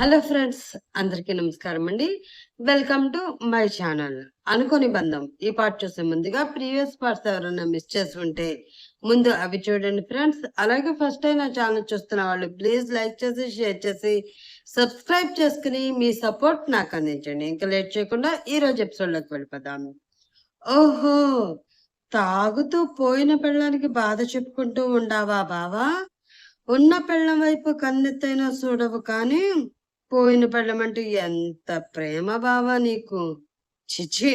Hello friends అందరికీ నమస్కారం అండి. Welcome to my channel. అనుకోని బంధం. ఈ పార్ట్ చూసే ముందుగా ప్రీవియస్ పార్ట్స్ ఎవరైనా మిస్ చేసి ఉంటే ముందు అవి చూడండి ఫ్రెండ్స్. అలాగే ఫస్ట్ టైం నా ఛానల్ చూస్తున్న వాళ్ళు ప్లీజ్ లైక్ చేసి షేర్ చేసి సబ్స్క్రైబ్ చేసుకుని మీ సపోర్ట్ నాకు అందించండి. ఇంకా లేట్ చేయకుండా ఈ రోజు ఎపిసోడ్లోకి వెళ్ళిపోదాం. ఓహో! తాగుతూ పోయిన పెళ్ళానికి బాధ చెప్పుకుంటూ ఉండావా బావా? ఉన్న పెళ్ళం వైపు కన్నెత్తైనా చూడవు కానీ పోయిన పెళ్ళం ఎంత ప్రేమ బావా నీకు? చిచి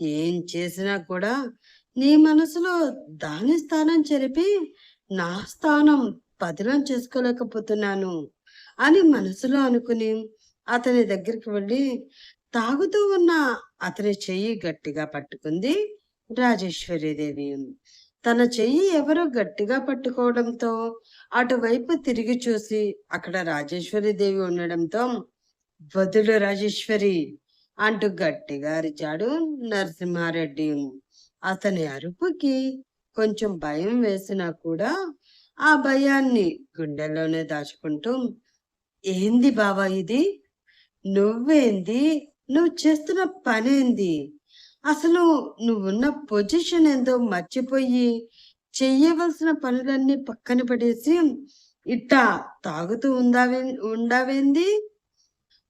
ఏం చేసినా కూడా నీ మనసులో దాని స్థానం చెరిపి నా స్థానం పదిలం చేసుకోలేకపోతున్నాను అని మనసులో అనుకుని అతని దగ్గరికి వెళ్ళి తాగుతూ ఉన్న అతని చెయ్యి గట్టిగా పట్టుకుంది రాజేశ్వరీదేవి. తన చెయ్యి ఎవరో గట్టిగా పట్టుకోవడంతో అటువైపు తిరిగి చూసి అక్కడ రాజేశ్వరి దేవి ఉండడంతో వదులు రాజేశ్వరి అంటూ గట్టిగా అరిచాడు నరసింహారెడ్డి. అతని అరుపుకి కొంచెం భయం వేసినా కూడా ఆ భయాన్ని గుండెల్లోనే దాచుకుంటూ ఏంది బావా ఇది? నువ్వేంది? నువ్వు చేస్తున్న పనేంది? అసలు నువ్వున్న పొజిషన్ ఏందో మర్చిపోయి చెయ్యవలసిన పనులన్నీ పక్కన పడేసి ఇట్టా తాగుతూ ఉందావే ఉండావేంది?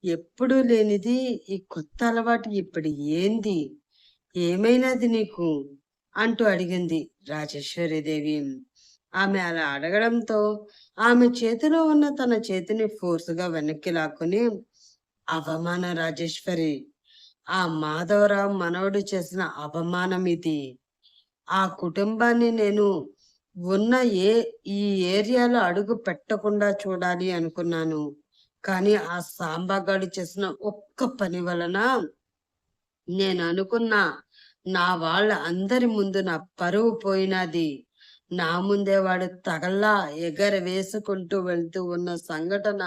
ఎప్పుడూ లేనిది ఈ కొత్త అలవాటు ఇప్పుడు ఏంది? ఏమైనది నీకు? అంటూ అడిగింది రాజేశ్వరీదేవి. ఆమె అలా అడగడంతో ఆమె చేతిలో ఉన్న తన చేతిని ఫోర్సుగా వెనక్కి లాక్కుని అవమాన రాజేశ్వరి ఆ మాధవరావు మనవడు చేసిన అవమానం ఇది ఆ కుటుంబాన్ని నేను ఉన్న ఏ ఈ ఏరియాలో అడుగు పెట్టకుండా చూడాలి అనుకున్నాను. కానీ ఆ సాంబాగాడు చేసిన ఒక్క పని వలన నేను అనుకున్న నా వాళ్ళ అందరి ముందు నా పరువు పోయినది. నా ముందే వాడు తగల్లా ఎగర వేసుకుంటూ వెళ్తూ ఉన్న సంఘటన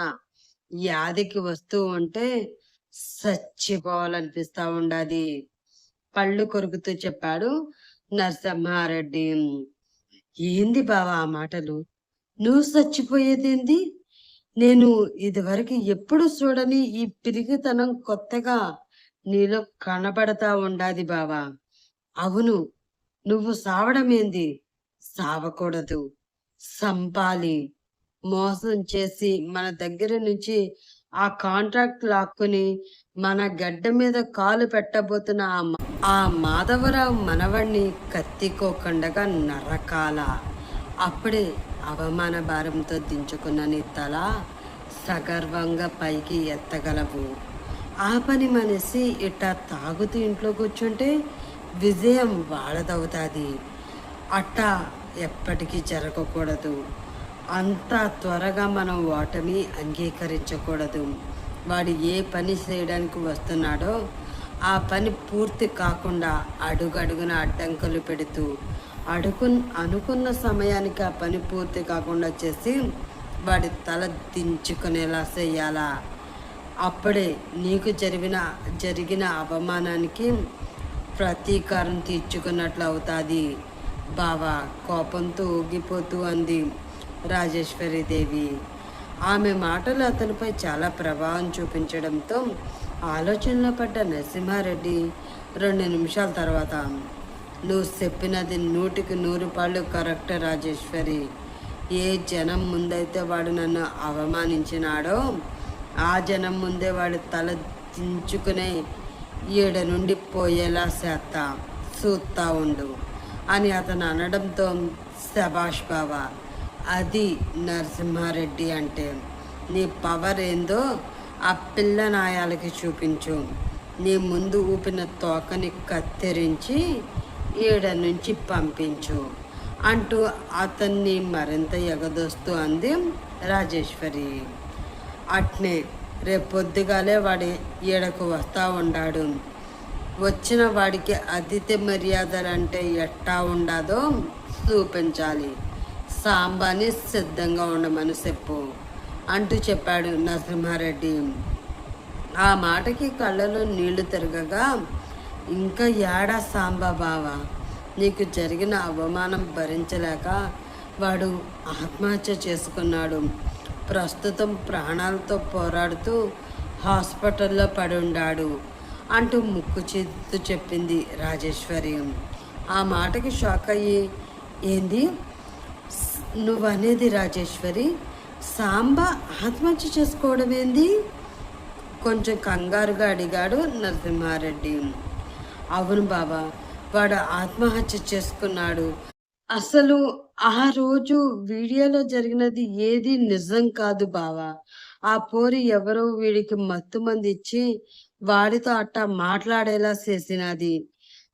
యాదికి వస్తూ ఉంటే చచ్చిపోవాలనిపిస్తా ఉండాది. పళ్ళు కొరుకుతూ చెప్పాడు నరసింహారెడ్డి. ఏంది బావా ఆ మాటలు? నువ్వు చచ్చిపోయేదేంది నేను ఇదివరకు ఎప్పుడు చూడని ఈ పిరిగితనం కొత్తగా నీలో కనబడతా ఉండాది బావా. అవును నువ్వు సావడమేంది? సావకూడదు. సంపాలి. మోసం చేసి మన దగ్గర నుంచి ఆ కాంట్రాక్ట్ లాక్కుని మన గడ్డ మీద కాలు పెట్టబోతున్న ఆ ఆ మాధవరావు మనవణ్ణి కత్తికోకుండగా నరకాల. అప్పుడే అవమాన భారంతో దించుకున్న నీ తల సగర్వంగా పైకి ఎత్తగలవు. ఆ పని మనిషి ఇట్టా తాగుతూ ఇంట్లో కూర్చుంటే విజయం వాళ్ళదవుతుంది. అట్టా ఎప్పటికీ జరగకూడదు. అంత త్వరగా మనం ఓటమి అంగీకరించకూడదు. వాడు ఏ పని చేయడానికి వస్తున్నాడో ఆ పని పూర్తి కాకుండా అడుగడుగున అడ్డంకులు పెడుతూ అడుగు అనుకున్న సమయానికి ఆ పని పూర్తి కాకుండా చేసి వాడి తల దించుకునేలా చేయాలా? అప్పుడే నీకు జరిగిన జరిగిన అవమానానికి ప్రతీకారం తీర్చుకున్నట్లు అవుతుంది. బావా కోపంతో ఊగిపోతూ అంది. రాజేశ్వరీదేవి ఆమె మాటలు అతనిపై చాలా ప్రభావం చూపించడంతో ఆలోచనలో పడ్డ నరసింహారెడ్డి రెండు నిమిషాల తర్వాత నువ్వు చెప్పినది నూటికి నూరు పాళ్ళు కరెక్ట్ రాజేశ్వరి. ఏ జనం ముందైతే వాడు నన్ను అవమానించినాడో ఆ జనం ముందే వాడు తల దించుకునే ఈడ నుండి పోయేలా చేస్తా చూస్తా ఉండు అని అతను అనడంతో శభాష్ బావా అది నరసింహారెడ్డి అంటే. నీ పవర్ ఏందో ఆ పిల్ల నాయాలకి చూపించు. నీ ముందు ఊపిన తోకని కత్తిరించి ఈడ నుంచి పంపించు అంటూ అతన్ని మరింత ఎగదోస్తూ అంది రాజేశ్వరి. అట్నే రేపొద్దుగాలే వాడి ఈడకు వస్తా ఉండాడు. వచ్చిన వాడికి అతిథి మర్యాదలు అంటే ఎట్టా ఉండదో చూపించాలి. సాంబాని సిద్ధంగా ఉండమని చెప్పు. అంటూ చెప్పాడు నరసింహారెడ్డి. ఆ మాటకి కళ్ళలో నీళ్ళు తిరగగా ఇంకా ఏడా సాంబా బావ? నీకు జరిగిన అవమానం భరించలేక వాడు ఆత్మహత్య చేసుకున్నాడు. ప్రస్తుతం ప్రాణాలతో పోరాడుతూ హాస్పిటల్లో పడి ఉండాడు అంటూ ముక్కు చేతితో చెప్పింది రాజేశ్వరి. ఆ మాటకి షాక్ అయ్యి ఏంది? నువ్వు అనేది రాజేశ్వరి. సాంబ ఆత్మహత్య చేసుకోవడం ఏంది? కొంచెం కంగారుగా అడిగాడు నరసింహారెడ్డి. అవును బాబా వాడు ఆత్మహత్య చేసుకున్నాడు. అసలు ఆ రోజు వీడియోలో జరిగినది ఏది నిజం కాదు బావా. ఆ పోరి ఎవరో వీడికి మత్తు మంది ఇచ్చి వాడితో అట్టా మాట్లాడేలా చేసినది.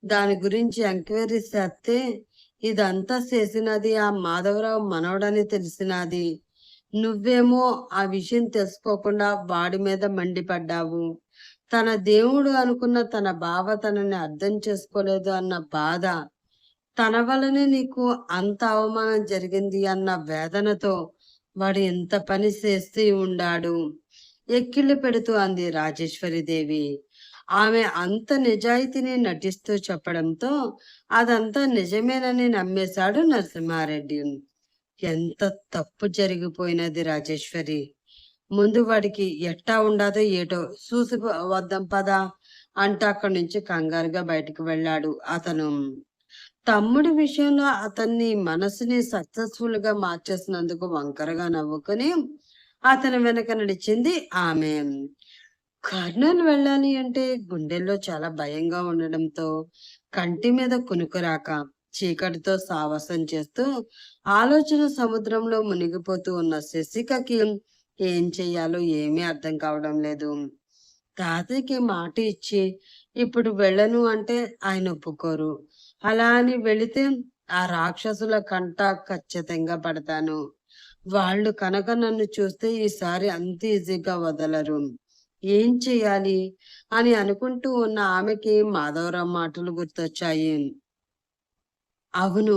దాని గురించి ఎంక్వైరీ చేస్తే ఇదంతా చేసినది ఆ మాధవరావు మనవడని తెలిసినది. నువ్వేమో ఆ విషయం తెలుసుకోకుండా వాడి మీద మండిపడ్డావు. తన దేవుడు అనుకున్న తన బావ తనని అర్థం చేసుకోలేదు అన్న బాధ. తన వలనే నీకు అంత అవమానం జరిగింది అన్న వేదనతో వాడు ఎంత పని చేస్తూ ఉండాడు. ఎక్కిళ్ళు పెడుతూ అంది రాజేశ్వరి దేవి. ఆమె అంత నిజాయితీని నటిస్తూ చెప్పడంతో అదంతా నిజమేనని నమ్మేశాడు నరసింహారెడ్డి. ఎంత తప్పు జరిగిపోయినది రాజేశ్వరి. ముందు వాడికి ఎట్టా ఉండదో ఏటో చూసి వద్దాం పదా అంటూ అక్కడి నుంచి కంగారుగా బయటకు వెళ్ళాడు అతను. తమ్ముడి విషయంలో అతన్ని మనసుని సక్సెస్ఫుల్గా మార్చేసినందుకు వంకరగా నవ్వుకొని అతని వెనక నడిచింది ఆమె. కర్నూలు వెళ్ళాలి అంటే గుండెల్లో చాలా భయంగా ఉండడంతో కంటి మీద కునుకురాక చీకటితో సావాసం చేస్తూ ఆలోచన సముద్రంలో మునిగిపోతూ ఉన్న శశికకి ఏం చెయ్యాలో ఏమీ అర్థం కావడం లేదు. తాతయ్యకి మాట ఇచ్చి ఇప్పుడు వెళ్ళను అంటే ఆయన ఒప్పుకోరు. అలా అని వెళితే ఆ రాక్షసుల కంట ఖచ్చితంగా పడతాను. వాళ్ళు కనుక నన్ను చూస్తే ఈసారి అంత ఈజీగా వదలరు. ఏం చేయాలి అని అనుకుంటూ ఉన్న ఆమెకి మాధవరావు మాటలు గుర్తొచ్చాయి. అవును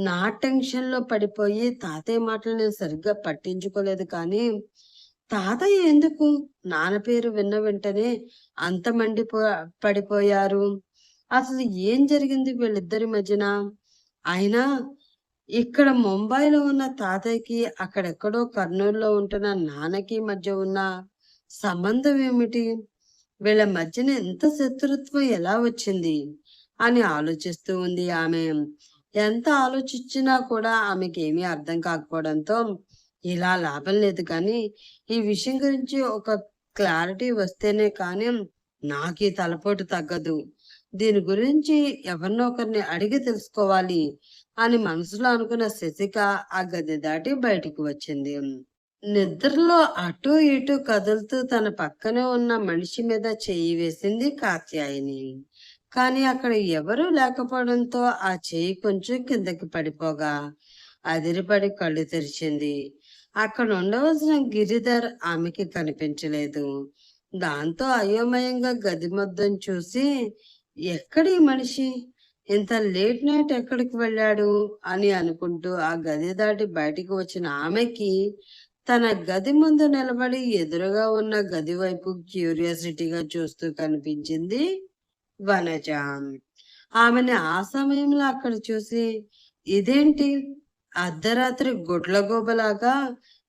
నా టెన్షన్లో పడిపోయి తాతయ్య మాటలు నేను సరిగ్గా పట్టించుకోలేదు కానీ తాతయ్య ఎందుకు? నాన్న పేరు విన్న వెంటనే అంత మండిపో పడిపోయారు. అసలు ఏం జరిగింది వీళ్ళిద్దరి మధ్యన? అయినా ఇక్కడ ముంబైలో ఉన్న తాతయ్యకి అక్కడెక్కడో కర్నూలులో ఉంటున్న నాన్నకి మధ్య ఉన్న సంబంధం ఏమిటి? వీళ్ళ మధ్యన ఎంత శత్రుత్వం ఎలా వచ్చింది? అని ఆలోచిస్తూ ఉంది ఆమె. ఎంత ఆలోచించినా కూడా ఆమెకి ఏమీ అర్థం కాకపోవడంతో ఇలా లాభం లేదు కానీ ఈ విషయం గురించి ఒక క్లారిటీ వస్తేనే కానీ నాకు ఈ తలపోటు తగ్గదు. దీని గురించి ఎవరినో ఒకరిని అడిగి తెలుసుకోవాలి అని మనసులో అనుకున్న శశిక ఆ గది దాటి బయటికి వచ్చింది. నిద్రలో అటు ఇటు కదులుతూ తన పక్కనే ఉన్న మనిషి మీద చేయి వేసింది కాత్యాయని. కానీ అక్కడ ఎవరూ లేకపోవడంతో ఆ చేయి కొంచెం కిందకి పడిపోగా అదిరిపడి కళ్ళు తెరిచింది. అక్కడ ఉండవలసిన గిరిధర్ ఆమెకి కనిపించలేదు. దాంతో అయోమయంగా గది మొద్దం చూసి ఎక్కడి మనిషి? ఇంత లేట్ నైట్ ఎక్కడికి వెళ్ళాడు? అని అనుకుంటూ ఆ గది దాటి బయటికి వచ్చిన ఆమెకి తన గది ముందు నిలబడి ఎదురుగా ఉన్న గది వైపు క్యూరియాసిటీగా చూస్తూ కనిపించింది వనజ. ఆమెని ఆ సమయంలో అక్కడ చూసి ఇదేంటి? అర్ధరాత్రి గుడ్లగోబలాగా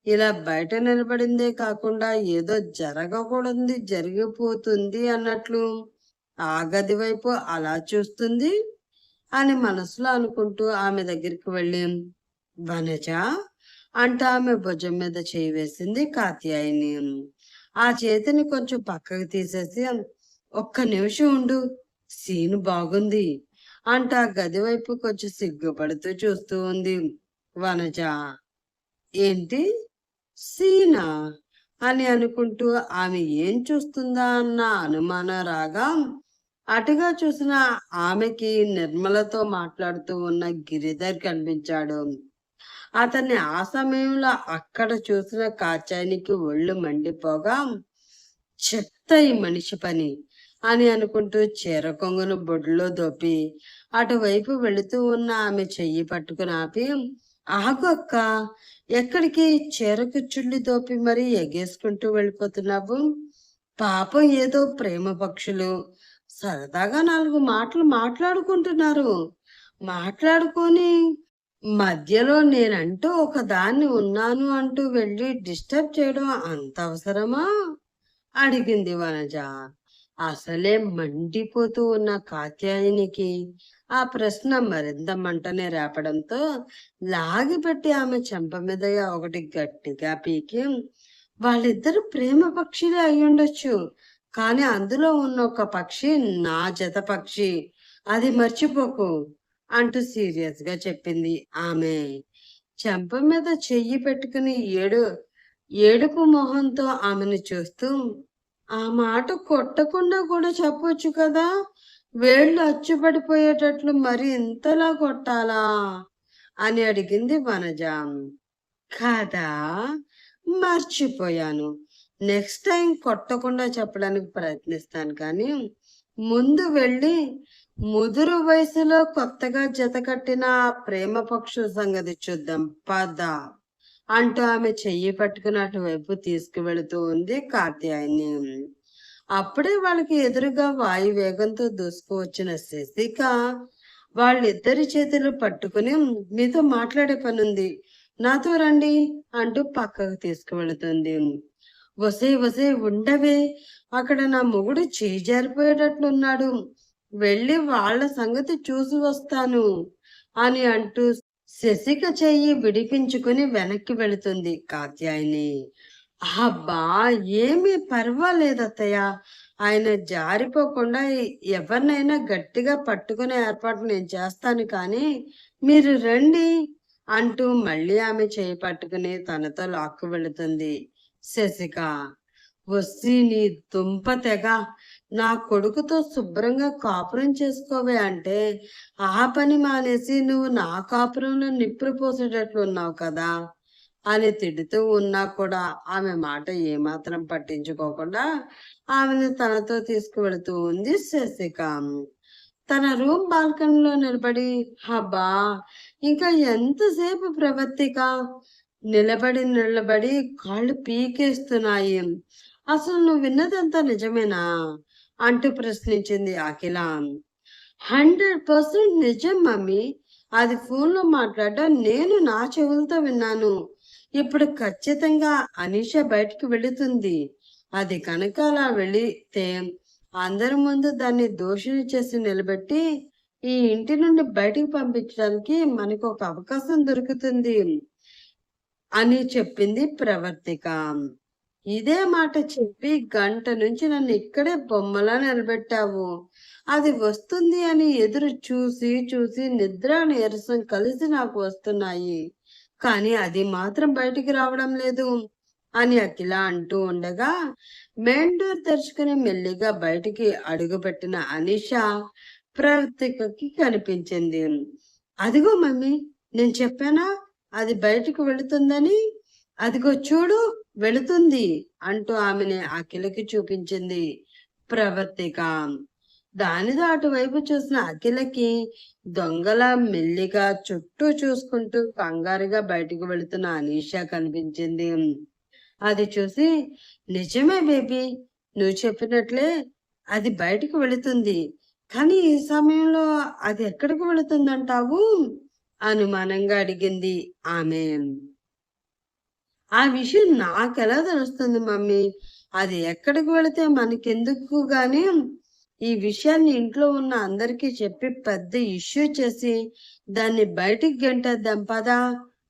ఇలా బయట నిలబడిందే కాకుండా ఏదో జరగకూడదు జరిగిపోతుంది అన్నట్లు ఆ గది వైపు అలా చూస్తుంది అని మనసులో అనుకుంటూ ఆమె దగ్గరికి వెళ్ళి వనజ అంటూ ఆమె భుజం మీద చేయి వేసింది కాత్యాయిని. ఆ చేతిని కొంచెం పక్కకు తీసేసి ఒక్క నిమిషం ఉండు సీన్ బాగుంది అంట ఆ గది వైపు కొంచెం సిగ్గుపడుతూ చూస్తూ ఉంది వనజ. ఏంటి? సీనా? అని అనుకుంటూ ఆమె ఏం చూస్తుందా అన్న అనుమానం రాగా అటుగా చూసిన ఆమెకి నిర్మలతో మాట్లాడుతూ ఉన్న గిరిధర్ కనిపించాడు. అతన్ని ఆ సమయంలో అక్కడ చూసిన కాచానికి ఒళ్ళు మండిపోగా చెత్త ఈ మనిషి పని అని అనుకుంటూ చీర కొంగును బొడ్లో దొప్పి అటువైపు వెళుతూ ఉన్న ఆమె చెయ్యి పట్టుకుని ఆపి ఆగు అక్క ఎక్కడికి చీర కుచ్చుళ్ళి దోపి మరి ఎగేసుకుంటూ వెళ్ళిపోతున్నావు? పాపం ఏదో ప్రేమ పక్షులు. సరదాగా నాలుగు మాటలు మాట్లాడుకుంటున్నారు. మాట్లాడుకొని మధ్యలో నేనంటూ ఒకదాన్ని ఉన్నాను అంటూ వెళ్ళి డిస్టర్బ్ చేయడం అంత అవసరమా? అడిగింది వనజ. అసలే మండిపోతూ ఉన్న కాత్యాయనికి ఆ ప్రశ్న మరింత మంటనే రేపడంతో లాగిపెట్టి ఆమె చెంప మీదగా ఒకటి గట్టిగా పీకి వాళ్ళిద్దరు ప్రేమ పక్షులే అయ్యుండొచ్చు కానీ అందులో ఉన్న ఒక పక్షి నా జత పక్షి. అది మర్చిపోకు. అంటూ సీరియస్గా చెప్పింది ఆమె. చెంప మీద చెయ్యి పెట్టుకుని ఏడు ఏడుపు మొహంతో ఆమెను చూస్తూ ఆ మాట కొట్టకుండా కూడా చెప్పొచ్చు కదా? వేళ్ళు అచ్చుపడిపోయేటట్లు మరి ఇంతలా కొట్టాలా అని అడిగింది వనజ. కాదా? మర్చిపోయాను. నెక్స్ట్ టైం కొట్టకుండా చెప్పడానికి ప్రయత్నిస్తాను కానీ ముందు వెళ్ళి ముదురు వయసులో కొత్తగా జతకట్టిన ప్రేమ పక్షు సంగతి చూద్దాం. పద. అంటూ ఆమె చెయ్యి పట్టుకుని అటువైపు తీసుకువెళుతూ ఉంది కాత్యాయని అప్పుడే వాళ్ళకి ఎదురుగా వాయు వేగంతో దూసుకువచ్చిన శశిక వాళ్ళిద్దరి చేతులు పట్టుకుని మీతో మాట్లాడే పనుంది. నాతో రండి అంటూ పక్కకు తీసుకువెళుతుంది. వసే వసే ఉండవే. అక్కడ నా మొగుడు చేజారిపోయేటట్లున్నాడు. వెళ్ళి వాళ్ళ సంగతి చూసి వస్తాను అని అంటూ శశిక చెయ్యి విడిపించుకుని వెనక్కి వెళుతుంది కాత్యాయని. అబ్బా ఏమీ పర్వాలేదు అత్తయ్య ఆయన జారిపోకుండా ఎవరినైనా గట్టిగా పట్టుకునే ఏర్పాటు నేను చేస్తాను కానీ మీరు రండి అంటూ మళ్ళీ ఆమె చేయి పట్టుకుని తనతో లాక్కు వెళుతుంది శశిక. వస్సి నీ దుంప తెగ. నా కొడుకుతో శుభ్రంగా కాపురం చేసుకోవే అంటే ఆ పని మానేసి నువ్వు నా కాపురంలో నిప్పులు పోసేటట్లు ఉన్నావు కదా? అని తిడుతూ ఉన్నా కూడా ఆమె మాట ఏమాత్రం పట్టించుకోకుండా ఆమెను తనతో తీసుకువెళుతూ ఉంది శశిక. తన రూమ్ బాల్కనీలో నిలబడి హబ్బా ఇంకా ఎంతసేపు ప్రవర్తిక? నిలబడి నిలబడి కాళ్ళు పీకేస్తున్నాయి. అసలు నువ్వు విన్నదంతా నిజమేనా? అంటూ ప్రశ్నించింది అఖిల. హండ్రెడ్ పర్సెంట్ నిజం మమ్మీ. అది ఫోన్లో మాట్లాడడం నేను నా చెవులతో విన్నాను. ఇప్పుడు ఖచ్చితంగా అనీష బయటికి వెళుతుంది. అది కనుక అలా వెళితే అందరి ముందు దాన్ని దోషిని చేసి నిలబెట్టి ఈ ఇంటి నుండి బయటికి పంపించడానికి మనకు ఒక అవకాశం దొరుకుతుంది అని చెప్పింది ప్రవర్తిక. ఇదే మాట చెప్పి గంట నుంచి నన్ను ఇక్కడే బొమ్మలా నిలబెట్టావు. అది వస్తుంది అని ఎదురు చూసి చూసి నిద్ర నీరసం కలిసి నాకు వస్తున్నాయి. కానీ అది మాత్రం బయటికి రావడం లేదు అని అఖిల అంటూ ఉండగా మెయిన్ డోర్ తెరుచుకుని మెల్లిగా బయటికి అడుగుపెట్టిన అనిష ప్రవర్తికకి కనిపించింది. అదిగో మమ్మీ నేను చెప్పానా? అది బయటికి వెళుతుందని? అదిగో చూడు వెళుతుంది అంటూ ఆమెని అఖిలకి చూపించింది ప్రవర్తిక. దానితో అటువైపు చూసిన అఖిలకి దొంగల మెల్లిగా చుట్టూ చూసుకుంటూ కంగారుగా బయటికి వెళుతున్న అనీష కనిపించింది. అది చూసి నిజమే బేబీ నువ్వు చెప్పినట్లే అది బయటికి వెళుతుంది. కానీ ఈ సమయంలో అది ఎక్కడికి వెళుతుందంటావు? అనుమానంగా అడిగింది ఆమె. ఆ విషయం నాకెలా తెలుస్తుంది మమ్మీ? అది ఎక్కడికి వెళితే మనకెందుకు గాని ఈ విషయాన్ని ఇంట్లో ఉన్న అందరికీ చెప్పి పెద్ద ఇష్యూ చేసి దాన్ని బయటికి గెంటేద్దాం పదా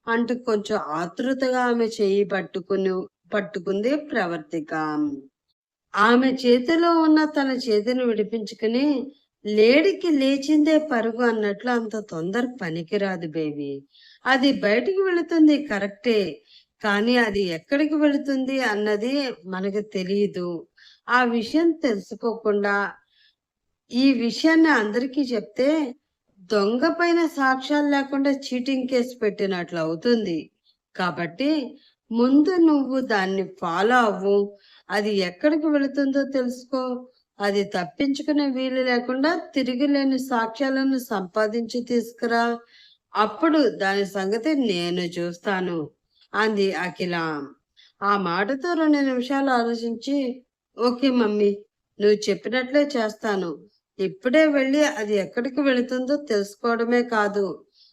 అంటూ కొంచెం ఆతృతగా ఆమె చేయి పట్టుకుని పట్టుకుంది ప్రవర్తిక. ఆమె చేతిలో ఉన్న తన చేతిని విడిపించుకుని లేడికి లేచిందే పరుగు అన్నట్లు అంత తొందర పనికిరాదు బేబీ. అది బయటికి వెళుతుంది కరెక్టే. కానీ అది ఎక్కడికి వెళుతుంది అన్నది మనకు తెలియదు ఆ విషయం తెలుసుకోకుండా ఈ విషయాన్ని అందరికీ చెప్తే దొంగ పైన సాక్ష్యాలు లేకుండా చీటింగ్ కేసు పెట్టినట్లు అవుతుంది. కాబట్టి ముందు నువ్వు దాన్ని ఫాలో అవ్వు. అది ఎక్కడికి వెళుతుందో తెలుసుకో. అది తప్పించుకునే వీలు లేకుండా తిరిగి లేని సాక్ష్యాలను సంపాదించి తీసుకురా. అప్పుడు దాని సంగతి నేను చూస్తాను. అంది అఖిల. ఆ మాటతో రెండు నిమిషాలు ఆలోచించి ఓకే మమ్మీ నువ్వు చెప్పినట్లే చేస్తాను. ఇప్పుడే వెళ్ళి అది ఎక్కడికి వెళుతుందో తెలుసుకోవడమే కాదు.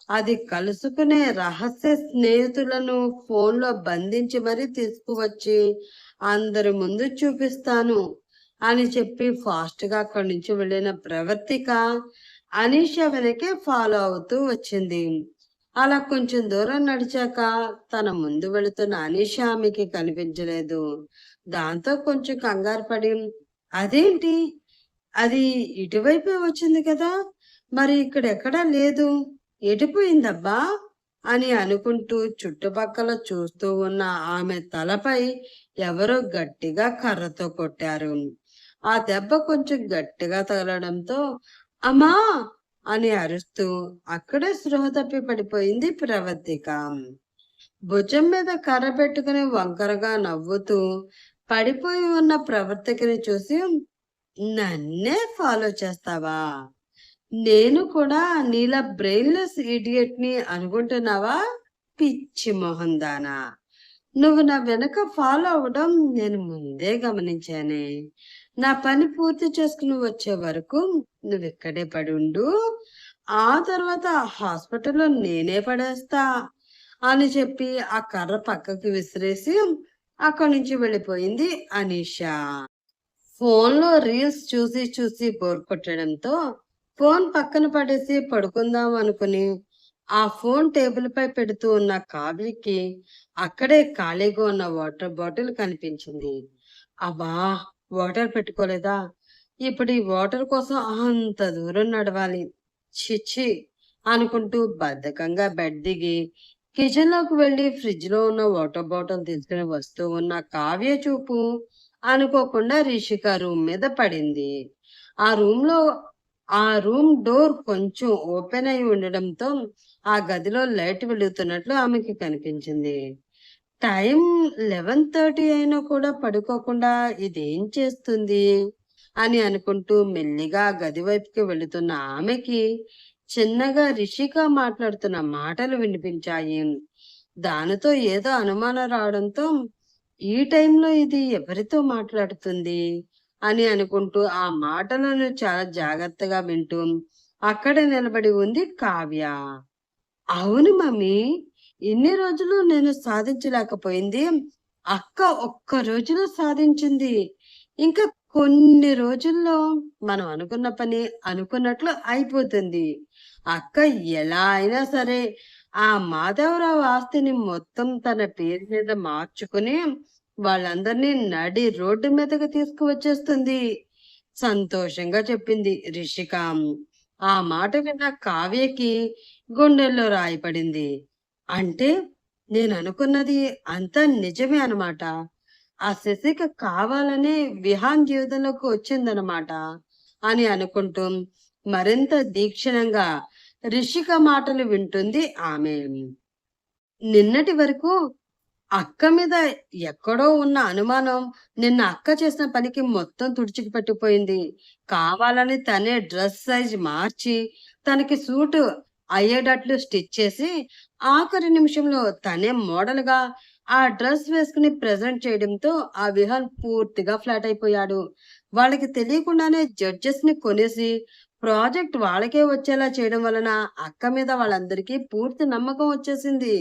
అది కలుసుకునే రహస్య స్నేహితులను ఫోన్లో బంధించి మరీ తీసుకువచ్చి అందరి ముందు చూపిస్తాను అని చెప్పి ఫాస్ట్గా అక్కడి నుంచి వెళ్ళిన ప్రవర్తిక అనీష వెనకే ఫాలో అవుతూ వచ్చింది. అలా కొంచెం దూరం నడిచాక తన ముందు వెళుతున్న అనీష ఆమెకి కనిపించలేదు. దాంతో కొంచెం కంగారు పడి అదేంటి? అది ఇటువైపే వచ్చింది కదా? మరి ఇక్కడ ఎక్కడా లేదు? ఎటుపోయిందబ్బా? అని అనుకుంటూ చుట్టుపక్కల చూస్తూ ఉన్న ఆమె తలపై ఎవరో గట్టిగా కర్రతో కొట్టారు. ఆ దెబ్బ కొంచెం గట్టిగా తగలడంతో అమ్మా! అని అరుస్తూ అక్కడే స్పృహ తప్పి పడిపోయింది ప్రవర్తిక. భుజం మీద కర్ర పెట్టుకుని వంకరగా నవ్వుతూ పడిపోయి ఉన్న ప్రవర్తికని చూసి నన్నే ఫాలో చేస్తావా? నేను కూడా నీలా బ్రెయిన్లెస్ ఇడియట్ని అనుకుంటున్నావా? పిచ్చి మొహం దానా నువ్వు నా వెనక ఫాలో అవడం నేను ముందే గమనించానే. నా పని పూర్తి చేసుకుని వచ్చే వరకు నువ్వు ఇక్కడే పడి ఉండు. ఆ తర్వాత హాస్పిటల్లో నేనే పడేస్తా అని చెప్పి ఆ కర్ర పక్కకి విసిరేసి అక్కడి నుంచి వెళ్ళిపోయింది అనీషా. ఫోన్లో రీల్స్ చూసి చూసి బోర్ కొట్టడంతో ఫోన్ పక్కన పడేసి పడుకుందాం అనుకుని ఆ ఫోన్ టేబుల్ పై పెడుతూ ఉన్న కావ్యకి అక్కడే ఖాళీగా ఉన్న వాటర్ బాటిల్ కనిపించింది. అబ్బా! వాటర్ పెట్టుకోలేదా? ఇప్పుడు ఈ వాటర్ కోసం అంత దూరం నడవాలి. చిచ్చి అనుకుంటూ బద్ధకంగా బెడ్ దిగి కిచెన్లోకి ఫ్రిడ్జ్లో ఉన్న వాటర్ బాటిల్ తీసుకుని వస్తూ ఉన్న కావ్య చూపు అనుకోకుండా రిషిక రూమ్ మీద పడింది. ఆ రూమ్లో ఆ రూమ్ డోర్ కొంచెం ఓపెన్ అయి ఉండడంతో ఆ గదిలో లైట్ వెలుగుతున్నట్లు ఆమెకి కనిపించింది. టైం లెవెన్ థర్టీ అయినా కూడా పడుకోకుండా ఇదేం చేస్తుంది? అని అనుకుంటూ మెల్లిగా గది వైపుకి వెళుతున్న ఆమెకి చిన్నగా రిషిగా మాట్లాడుతున్న మాటలు వినిపించాయి. దానితో ఏదో అనుమానం రావడంతో ఈ టైంలో ఇది ఎవరితో మాట్లాడుతుంది? అని అనుకుంటూ ఆ మాటలను చాలా జాగ్రత్తగా వింటూ అక్కడ నిలబడి ఉంది కావ్య. అవును మమ్మీ ఎన్ని రోజులు నేను సాధించలేకపోయింది? అక్క ఒక్క రోజులో సాధించింది. ఇంకా కొన్ని రోజుల్లో మనం అనుకున్న పని అనుకున్నట్లు అయిపోతుంది. అక్క ఎలా అయినా సరే ఆ మాధవరావు ఆస్తిని మొత్తం తన పేరు మీద మార్చుకుని వాళ్ళందరినీ నడి రోడ్డు మీదకి తీసుకువచ్చేస్తుంది. సంతోషంగా చెప్పింది రిషిక ఆ మాట విన్న కావ్యకి గుండెల్లో రాయపడింది అంటే నేను అనుకున్నది అంతా నిజమే అనమాట. ఆ శశిక కావాలనే విహాన్ జీవితంలోకి వచ్చిందనమాట అని అనుకుంటూ మరింత దీక్షణంగా రిషిక మాటలు వింటుంది ఆమె. నిన్నటి వరకు అక్క మీద ఎక్కడో ఉన్న అనుమానం నిన్న అక్క చేసిన పనికి మొత్తం తుడిచికి పట్టిపోయింది. కావాలని తనే డ్రెస్ సైజ్ మార్చి తనకి సూట్ అయ్యేటట్లు స్టిచ్ చేసి ఆఖరి నిమిషంలో తనే మోడల్గా ఆ డ్రెస్ వేసుకుని ప్రజెంట్ చేయడంతో ఆ విహాన్ పూర్తిగా ఫ్లాట్ అయిపోయాడు. వాళ్ళకి తెలియకుండానే జడ్జెస్ని కొనేసి ప్రాజెక్ట్ వాళ్ళకే వచ్చేలా చేయడం వలన అక్క మీద వాళ్ళందరికీ పూర్తి నమ్మకం వచ్చేసింది.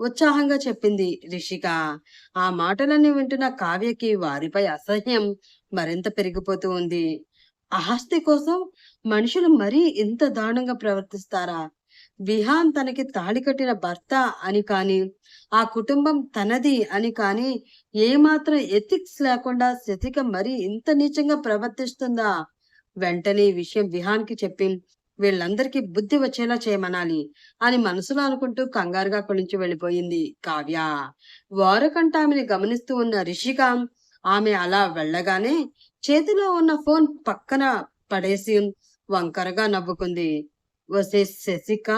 ఉత్సాహంగా చెప్పింది రిషిక. ఆ మాటలన్నీ వింటున్న కావ్యకి వారిపై అసహ్యం మరింత పెరిగిపోతూ ఉంది. ఆస్తి కోసం మనుషులు మరీ ఇంత దారుణంగా ప్రవర్తిస్తారా? విహాన్ తనకి తాళి కట్టిన భర్త అని కాని ఆ కుటుంబం తనది అని కాని ఏమాత్రం ఎథిక్స్ లేకుండా శతిక మరీ ఇంత నీచంగా ప్రవర్తిస్తుందా? వెంటనే ఈ విషయం విహాన్కి చెప్పి వీళ్ళందరికీ బుద్ధి వచ్చేలా చేయమనాలి అని మనసులో అనుకుంటూ కంగారుగా అక్కడి నుంచి వెళ్ళిపోయింది కావ్య. వారకంట ఆమెని గమనిస్తూ ఉన్న రిషిక ఆమె అలా వెళ్ళగానే చేతిలో ఉన్న ఫోన్ పక్కన పడేసి వంకరగా నవ్వుకుంది. వసే శశిక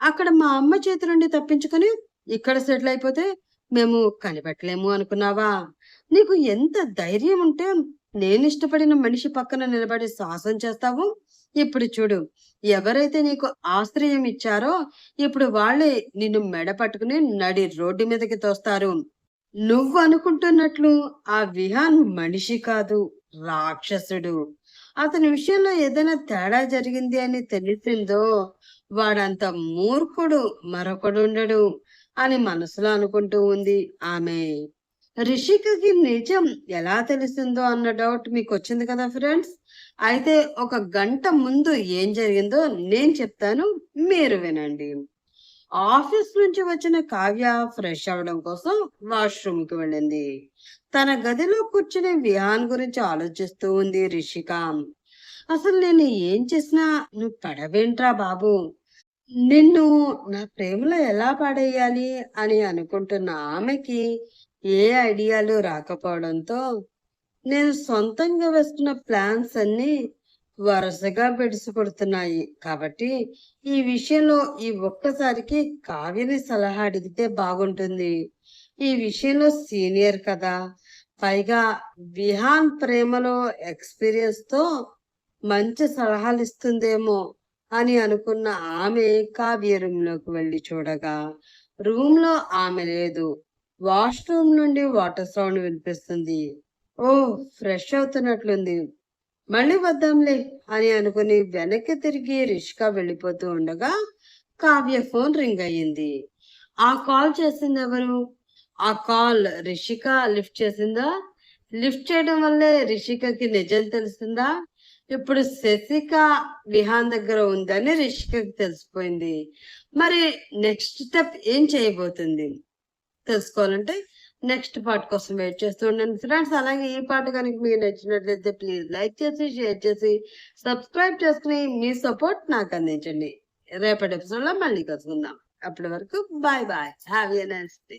అక్కడ మా అమ్మ చేతి నుండి తప్పించుకొని ఇక్కడ సెటిల్ అయిపోతే మేము కనిపెట్టలేము అనుకున్నావా? నీకు ఎంత ధైర్యం ఉంటే నేను ఇష్టపడిన మనిషి పక్కన నిలబడి సాహసం చేస్తావు? ఇప్పుడు చూడు ఎవరైతే నీకు ఆశ్రయం ఇచ్చారో ఇప్పుడు వాళ్ళే నిన్ను మెడ పట్టుకుని నడి రోడ్డు మీదకి తోస్తారు. నువ్వు అనుకుంటున్నట్లు ఆ విహాన్ మనిషి కాదు రాక్షసుడు. అతని విషయంలో ఏదైనా తేడా జరిగింది అని తెలిసిందో వాడంత మూర్ఖుడు మరొకడుండడు అని మనసులో అనుకుంటూ ఉంది ఆమె. రిషికకి నిజం ఎలా తెలిసిందో అన్న డౌట్ మీకు వచ్చింది కదా ఫ్రెండ్స్? అయితే ఒక గంట ముందు ఏం జరిగిందో నేను చెప్తాను మీరు వినండి. ఆఫీస్ నుంచి వచ్చిన కావ్య ఫ్రెష్ అవడం కోసం వాష్రూమ్కి వెళ్ళింది. తన గదిలో కూర్చుని విహాన్ గురించి ఆలోచిస్తూ ఉంది రిషిక. అసలు నేను ఏం చేసినా నువ్వు పడవేంట్రా బాబు? నిన్ను నా ప్రేమలో ఎలా పాడేయాలి అని అనుకుంటున్న ఆమెకి ఏ ఐడియాలు రాకపోవడంతో నేను సొంతంగా వేసుకున్న ప్లాన్స్ అన్ని వరుసగా పెడిసిపడుతున్నాయి కాబట్టి ఈ విషయంలో ఈ ఒక్కసారికి కావ్యని సలహా అడిగితే బాగుంటుంది. ఈ విషయంలో సీనియర్ కదా. పైగా విహాన్ ప్రేమలో ఎక్స్పీరియన్స్తో మంచి సలహాలు ఇస్తుందేమో అని అనుకున్న ఆమె కావ్య రూమ్లోకి వెళ్ళి చూడగా రూమ్లో ఆమె లేదు. వాష్రూమ్ నుండి వాటర్ సౌండ్ వినిపిస్తుంది. ఓ ఫ్రెష్ అవుతున్నట్లుంది. మళ్ళీ వద్దాంలే అని అనుకుని వెనక్కి తిరిగి రిష్కా వెళ్ళిపోతూ ఉండగా కావ్య ఫోన్ రింగ్ అయ్యింది. ఆ కాల్ చేసింది ఎవరు ఆ కాల్ రిషిక లిఫ్ట్ చేసిందా? లిఫ్ట్ చేయడం వల్లే రిషికకి నిజం తెలిసిందా ఇప్పుడు శశిక విహాన్ దగ్గర ఉందని రిషికకి తెలిసిపోయింది. మరి నెక్స్ట్ స్టెప్ ఏం చేయబోతుంది? తెలుసుకోవాలంటే నెక్స్ట్ పార్ట్ కోసం వెయిట్ చేస్తూ ఉండండి. ఫ్రెండ్స్ అలాగే ఈ పాట కనుక మీకు నచ్చినట్లయితే ప్లీజ్ లైక్ చేసి షేర్ చేసి సబ్స్క్రైబ్ చేసుకుని మీ సపోర్ట్ నాకు అందించండి. రేపటి ఎపిసోడ్లో మళ్ళీ కలుసుకుందాం. అప్పటి వరకు bye bye. Have a nice day.